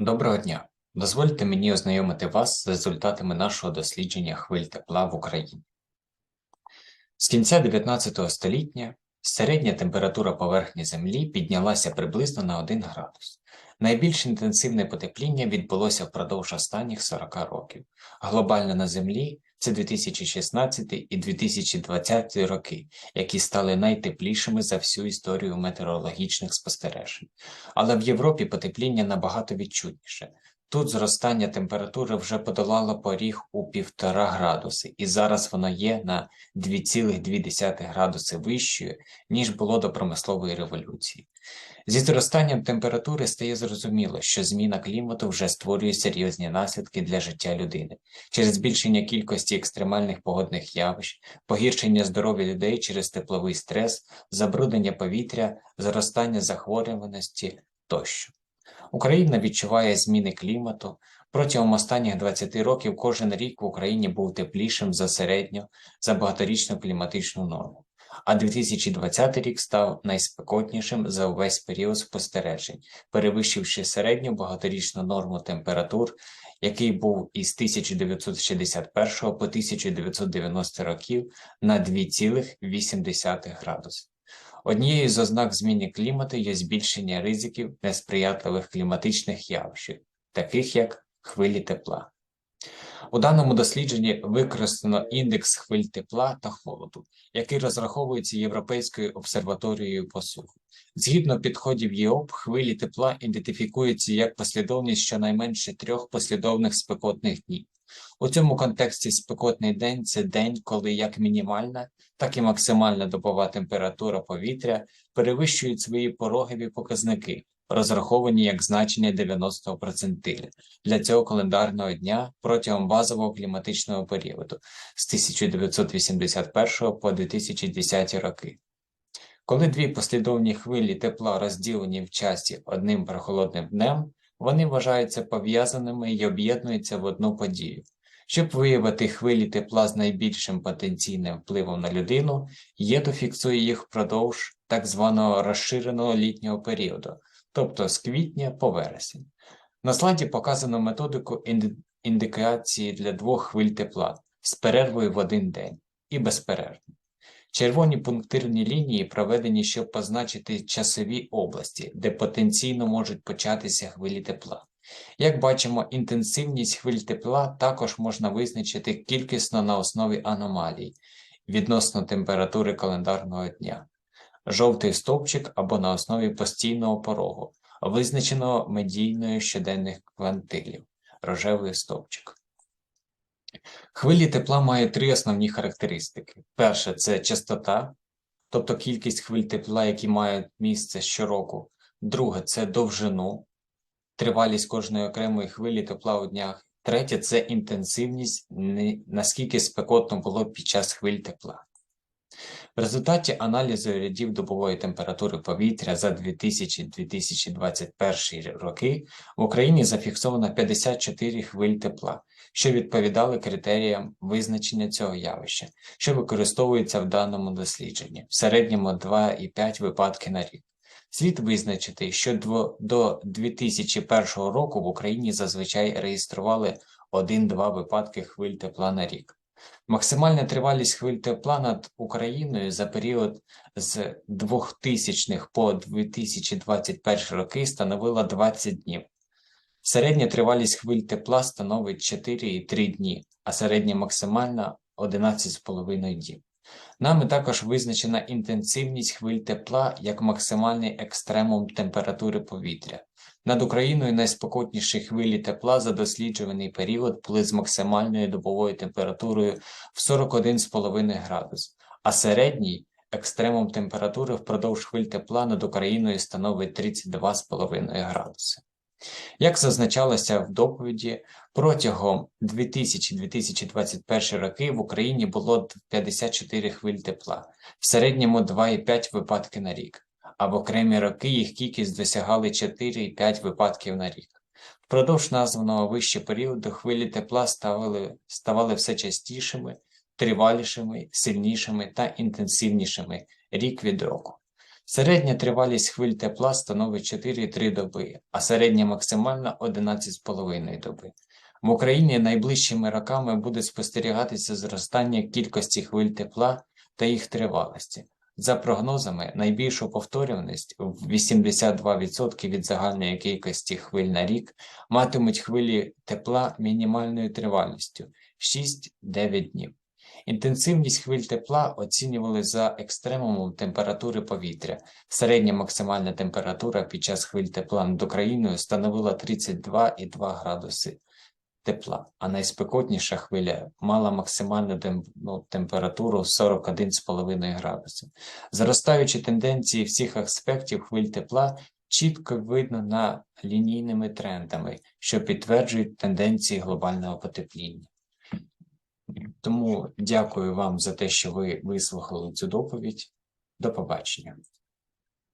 Доброго дня! Дозвольте мені ознайомити вас з результатами нашого дослідження хвиль тепла в Україні. З кінця 19 століття середня температура поверхні Землі піднялася приблизно на 1 градус. Найбільш інтенсивне потепління відбулося впродовж останніх 40 років. Глобально на Землі це 2016 і 2020 роки, які стали найтеплішими за всю історію метеорологічних спостережень. Але в Європі потепління набагато відчутніше. Тут зростання температури вже подолало поріг у 1,5 градуси, і зараз воно є на 2,2 градуси вищою, ніж було до промислової революції. Зі зростанням температури стає зрозуміло, що зміна клімату вже створює серйозні наслідки для життя людини через збільшення кількості екстремальних погодних явищ, погіршення здоров'я людей через тепловий стрес, забруднення повітря, зростання захворюваності тощо. Україна відчуває зміни клімату. Протягом останніх 20 років кожен рік в Україні був теплішим за середню за багаторічну кліматичну норму, а 2020 рік став найспекотнішим за увесь період спостережень, перевищивши середню багаторічну норму температур, який був із 1961 по 1990 років на 2,8 градуси. Однією з ознак зміни клімату є збільшення ризиків несприятливих кліматичних явищ, таких як хвилі тепла. У даному дослідженні використано індекс хвиль тепла та холоду, який розраховується Європейською обсерваторією посуху. Згідно підходів ЄОП, хвилі тепла ідентифікуються як послідовність щонайменше трьох послідовних спекотних днів. У цьому контексті спекотний день це день, коли як мінімальна, так і максимальна добова температура повітря перевищують свої порогові показники, розраховані як значення 90 процентиля для цього календарного дня протягом базового кліматичного періоду з 1981 по 2010 роки. Коли дві послідовні хвилі тепла розділені в часі одним прохолодним днем, вони вважаються пов'язаними і об'єднуються в одну подію. Щоб виявити хвилі тепла з найбільшим потенційним впливом на людину, ЄДО фіксує їх впродовж так званого розширеного літнього періоду, тобто з квітня по вересень. На слайді показано методику індикації для двох хвиль тепла з перервою в один день і безперервно. Червоні пунктирні лінії проведені, щоб позначити часові області, де потенційно можуть початися хвилі тепла. Як бачимо, інтенсивність хвиль тепла також можна визначити кількісно на основі аномалій відносно температури календарного дня, жовтий стовпчик або на основі постійного порогу, визначеного медійною щоденних квантилів, рожевий стовпчик. Хвилі тепла має три основні характеристики. Перше це частота, тобто кількість хвиль тепла, які мають місце щороку. Друге це довжину, тривалість кожної окремої хвилі тепла у днях. Третє це інтенсивність, наскільки спекотно було під час хвиль тепла. В результаті аналізу рядів добової температури повітря за 2000-2021 роки в Україні зафіксовано 54 хвиль тепла, що відповідали критеріям визначення цього явища, що використовується в даному дослідженні, в середньому 2,5 випадки на рік. Слід визначити, що до 2001 року в Україні зазвичай реєстрували 1-2 випадки хвиль тепла на рік. Максимальна тривалість хвиль тепла над Україною за період з 2000 по 2021 роки становила 20 днів. Середня тривалість хвиль тепла становить 4,3 дні, а середня максимальна 11,5 днів. Нами також визначена інтенсивність хвиль тепла як максимальний екстремум температури повітря. Над Україною найспокотніші хвилі тепла за досліджуваний період були з максимальною добовою температурою в 41,5 градус, а середній екстремум температури впродовж хвиль тепла над Україною становить 32,5 градуси. Як зазначалося в доповіді, протягом 2000-2021 роки в Україні було 54 хвиль тепла, в середньому 2,5 випадки на рік, а в окремі роки їх кількість досягали 4,5 випадків на рік. Впродовж названого вище періоду хвилі тепла ставали, ставали все частішими, тривалішими, сильнішими та інтенсивнішими рік від року. Середня тривалість хвиль тепла становить 4,3 доби, а середня максимальна 11,5 доби. В Україні найближчими роками буде спостерігатися зростання кількості хвиль тепла та їх тривалості. За прогнозами, найбільшу повторюваність в 82% від загальної кількості хвиль на рік матимуть хвилі тепла мінімальною тривалістю 6-9 днів. Інтенсивність хвиль тепла оцінювали за екстремумом температури повітря. Середня максимальна температура під час хвиль тепла над Україною становила 32,2 градуси тепла, а найспекотніша хвиля мала максимальну ну, температуру 41,5 градусів. Зростаючі тенденції всіх аспектів хвиль тепла чітко видно на лінійними трендами, що підтверджують тенденції глобального потепління. Тому дякую вам за те, що ви вислухали цю доповідь. До побачення.